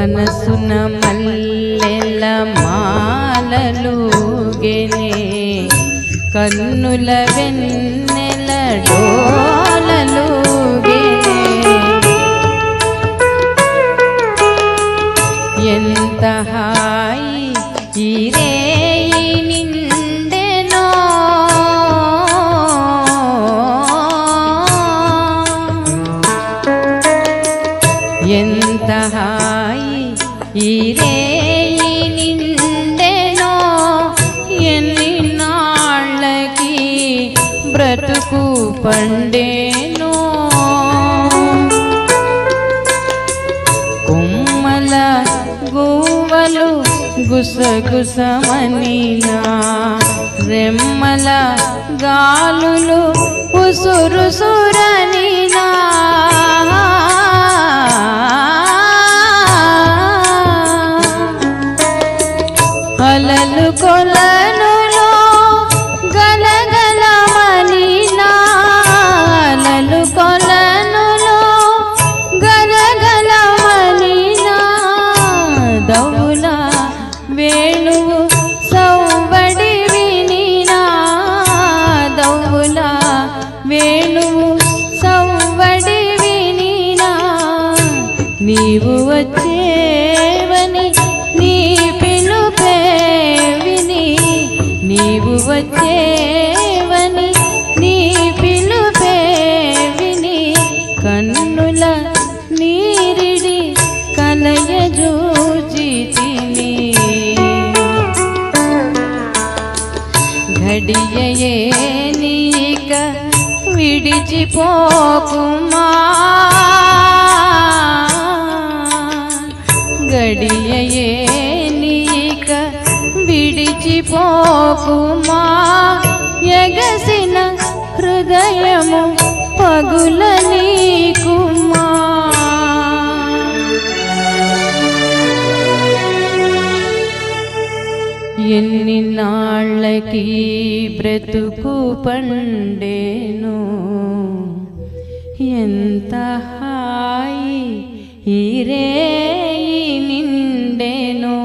మనసున మల్లెల మాలలు గెనే కన్నుల వెన్నెల డోలలు గెనే ఎంత హాయి ఈ ఈ రేయి నిండెనో ఎన్ని నాళ్ళకి బ్రతుకు పండేనో? కొమ్మల గూవలు గుసగుసమనినా? రెమ్మల గాలులు ఉసురుసురనినా? దౌల వేణువు సౌబడి వినినా? వేణువు సౌబడి వినినా? నీవు వచ్చేవని నీ పిలుపే విని నీవు వచ్చేవని ఘడియయే నీక విడిచిపోకుమా? గడియయే నీక విడిచిపోకుమా? ఎగసిన హృదయము పగుల నీకుమా ఎన్ని నాళ్ళకి బ్రతుకు పండేను ఎంత హాయి ఈ రేయి నిండెను